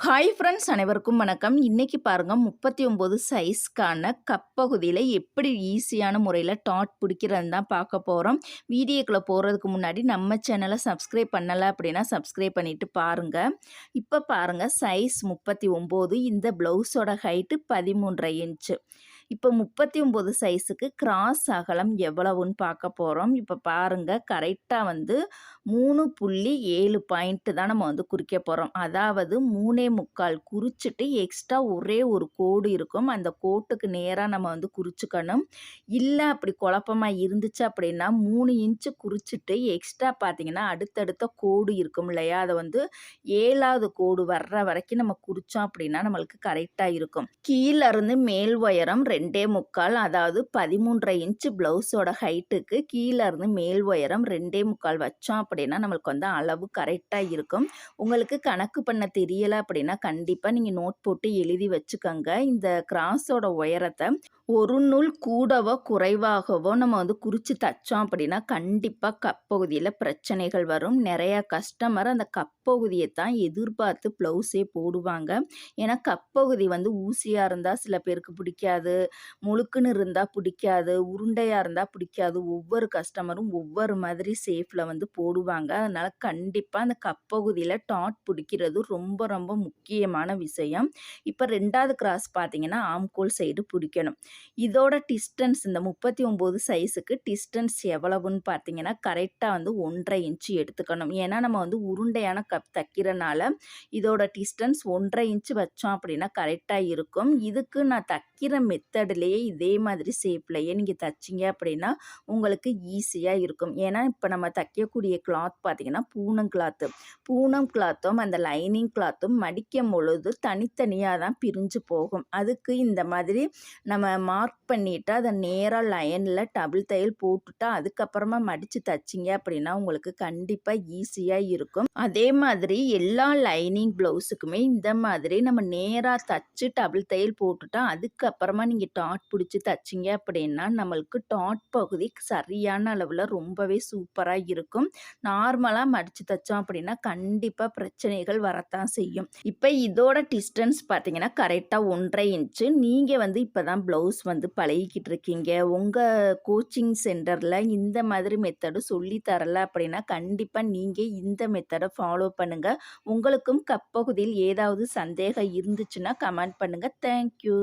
Hi friends அனைவருக்கும் வணக்கம். இன்றைக்கி பாருங்கள் முப்பத்தி ஒம்பது சைஸ்க்கான கப்பகுதியில் எப்படி ஈஸியான முறையில் டாட் பிடிக்கிறதுன்னு தான் பார்க்க போகிறோம் வீடியோக்குள்ளே போகிறதுக்கு முன்னாடி நம்ம சேனலை சப்ஸ்கிரைப் பண்ணலை அப்படின்னா சப்ஸ்கிரைப் பண்ணிவிட்டு பாருங்கள் இப்போ பாருங்கள் சைஸ் முப்பத்தி ஒம்பது இந்த ப்ளவுஸோட ஹைட்டு பதிமூன்றரை இன்ச்சு இப்போ முப்பத்தி ஒம்பது சைஸுக்கு கிராஸ் அகலம் எவ்வளவுன்னு பார்க்க போகிறோம் இப்போ பாருங்கள் கரெக்டாக வந்து மூணு புள்ளி ஏழு பாயிண்ட்டு தான் நம்ம வந்து குறிக்க போகிறோம் அதாவது மூணே முக்கால் குறிச்சிட்டு எக்ஸ்ட்ரா ஒரே ஒரு கோடு இருக்கும். அந்த கோட்டுக்கு நேராக நம்ம வந்து குறிச்சிக்கணும். இல்லை அப்படி குழப்பமாக இருந்துச்சு அப்படின்னா மூணு இன்ச்சு குறிச்சிட்டு எக்ஸ்ட்ரா பார்த்தீங்கன்னா அடுத்தடுத்த கோடு இருக்கும் இல்லையா? அதை வந்து ஏழாவது கோடு வர்ற வரைக்கும் நம்ம குறித்தோம் அப்படின்னா நம்மளுக்கு கரெக்டாக இருக்கும். கீழேருந்து மேல் உயரம் ரெண்டு ரெண்டே முக்கால் அதாவது பதிமூன்றரை இன்ச்சு ப்ளவுஸோட ஹைட்டுக்கு கீழே இருந்து மேல் உயரம் ரெண்டே முக்கால் வச்சோம் அப்படின்னா நம்மளுக்கு வந்து அளவு கரெக்டாக இருக்கும். உங்களுக்கு கணக்கு பண்ண தெரியலை அப்படின்னா கண்டிப்பாக நீங்கள் நோட் போட்டு எழுதி வச்சுக்கோங்க. இந்த கிராஸோட உயரத்தை ஒரு நூல் கூடவோ குறைவாகவோ நம்ம வந்து குறித்து தைச்சோம் அப்படின்னா கண்டிப்பாக கப்பகுதியில் பிரச்சனைகள் வரும். நிறையா கஸ்டமர் அந்த கப்பகுதியை தான் எதிர்பார்த்து ப்ளவுஸே போடுவாங்க. ஏன்னா கப்பகுதி வந்து ஊசியாக இருந்தால் சில பேருக்கு பிடிக்காது. முழுக்குன்னு இருந்தால் பிடிக்காது உருண்டையாக இருந்தால் பிடிக்காது. ஒவ்வொரு கஸ்டமரும் ஒவ்வொரு மாதிரி சேஃபில் வந்து போடுவாங்க. அதனால் கண்டிப்பாக அந்த கப்பகுதியில் டாட் பிடிக்கிறது ரொம்ப ரொம்ப முக்கியமான விஷயம். இப்போ ரெண்டாவது கிராஸ் பார்த்தீங்கன்னா ஆம்கோல் சைடு பிடிக்கணும். இதோட டிஸ்டன்ஸ் இந்த முப்பத்தி ஒம்பது சைஸுக்கு டிஸ்டன்ஸ் எவ்வளவுன்னு பார்த்தீங்கன்னா கரெக்டாக வந்து ஒன்றரை இன்ச்சு எடுத்துக்கணும். ஏன்னா நம்ம வந்து உருண்டையான கப் தைக்கிறனால இதோட டிஸ்டன்ஸ் ஒன்றரை இன்ச்சு வச்சோம் அப்படின்னா கரெக்டாக இருக்கும். இதுக்கு நான் தைக்கிற மெத் மெத்தட்லேயே இதே மாதிரி ஷேப்லையே நீங்கள் தைச்சிங்க அப்படின்னா உங்களுக்கு ஈஸியாக இருக்கும். ஏன்னா இப்போ நம்ம தைக்கக்கூடிய கிளாத் பார்த்திங்கன்னா பூனம் கிளாத்து பூனம் கிளாத்தும் அந்த லைனிங் கிளாத்தும் மடிக்கும் பொழுது தனித்தனியாக தான் பிரிஞ்சு போகும். அதுக்கு இந்த மாதிரி நம்ம மார்க் பண்ணிவிட்டு அதை நேராக லைனில் டபுள் தையல் போட்டுட்டா அதுக்கப்புறமா மடித்து தைச்சிங்க அப்படின்னா உங்களுக்கு கண்டிப்பாக ஈஸியாக இருக்கும். அதே மாதிரி எல்லா லைனிங் ப்ளவுஸுக்குமே இந்த மாதிரி நம்ம நேராக தைச்சி டபுள் தையல் போட்டுட்டா அதுக்கப்புறமா நீங்கள் நீங்கள் டாட் பிடிச்சி தைச்சிங்க அப்படின்னா நம்மளுக்கு டாட் பகுதி சரியான அளவில் ரொம்பவே சூப்பராக இருக்கும். நார்மலாக மடித்து தைச்சோம் அப்படின்னா கண்டிப்பாக பிரச்சனைகள் வரத்தான் செய்யும். இப்போ இதோட டிஸ்டன்ஸ் பார்த்தீங்கன்னா கரெக்டாக ஒன்றரை இன்ச்சு. நீங்கள் வந்து இப்போ தான் ப்ளவுஸ் வந்து பழகிக்கிட்டு இருக்கீங்க. உங்கள் கோச்சிங் சென்டரில் இந்த மாதிரி மெத்தடு சொல்லி தரல அப்படின்னா கண்டிப்பாக நீங்கள் இந்த மெத்தடை ஃபாலோ பண்ணுங்கள் உங்களுக்கும் கப்பகுதியில் ஏதாவது சந்தேகம் இருந்துச்சுன்னா கமெண்ட் பண்ணுங்கள் தேங்க்யூ.